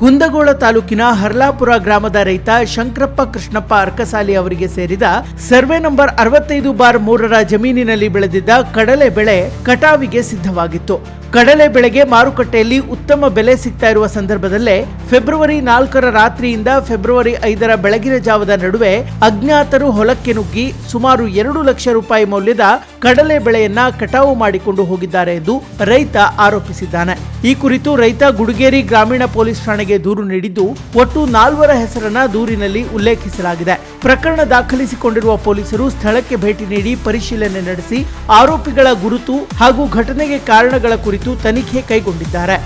ಕುಂದಗೋಳ ತಾಲೂಕಿನ ಹರ್ಲಾಪುರ ಗ್ರಾಮದ ರೈತ ಶಂಕರಪ್ಪ ಕೃಷ್ಣಪ್ಪ ಅರ್ಕಸಾಲಿ ಅವರಿಗೆ ಸೇರಿದ ಸರ್ವೆ ನಂಬರ್ ಅರವತ್ತೈದು ಬಾರ್ ಮೂರರ ಜಮೀನಿನಲ್ಲಿ ಬೆಳೆದಿದ್ದ ಕಡಲೆ ಬೆಳೆ ಕಟಾವಿಗೆ ಸಿದ್ಧವಾಗಿತ್ತು. ಕಡಲೆ ಬೆಳೆಗೆ ಮಾರುಕಟ್ಟೆಯಲ್ಲಿ ಉತ್ತಮ ಬೆಲೆ ಸಿಗ್ತಾ ಇರುವ ಸಂದರ್ಭದಲ್ಲೇ ಫೆಬ್ರವರಿ ನಾಲ್ಕರ ರಾತ್ರಿಯಿಂದ ಫೆಬ್ರವರಿ ಐದರ ಬೆಳಗಿನ ಜಾವದ ನಡುವೆ ಅಜ್ಞಾತರು ಹೊಲಕ್ಕೆ ನುಗ್ಗಿ ಸುಮಾರು ಎರಡು ಲಕ್ಷ ರೂಪಾಯಿ ಮೌಲ್ಯದ ಕಡಲೆ ಬೆಳೆಯನ್ನ ಕಟಾವು ಮಾಡಿಕೊಂಡು ಹೋಗಿದ್ದಾರೆ ಎಂದು ರೈತ ಆರೋಪಿಸಿದ್ದಾನೆ. ಈ ಕುರಿತು ರೈತ ಗುಡುಗೇರಿ ಗ್ರಾಮೀಣ ಪೊಲೀಸ್ ಠಾಣೆಗೆ ದೂರು ನೀಡಿದ್ದು ಒಟ್ಟು ನಾಲ್ವರ ಹೆಸರನ್ನ ದೂರಿನಲ್ಲಿ ಉಲ್ಲೇಖಿಸಲಾಗಿದೆ. ಪ್ರಕರಣ ದಾಖಲಿಸಿಕೊಂಡಿರುವ ಪೊಲೀಸರು ಸ್ಥಳಕ್ಕೆ ಭೇಟಿ ನೀಡಿ ಪರಿಶೀಲನೆ ನಡೆಸಿ ಆರೋಪಿಗಳ ಗುರುತು ಹಾಗೂ ಘಟನೆಗೆ ಕಾರಣಗಳ ಕುರಿತು ತನಿಖೆ ಕೈಗೊಂಡಿದ್ದಾರೆ.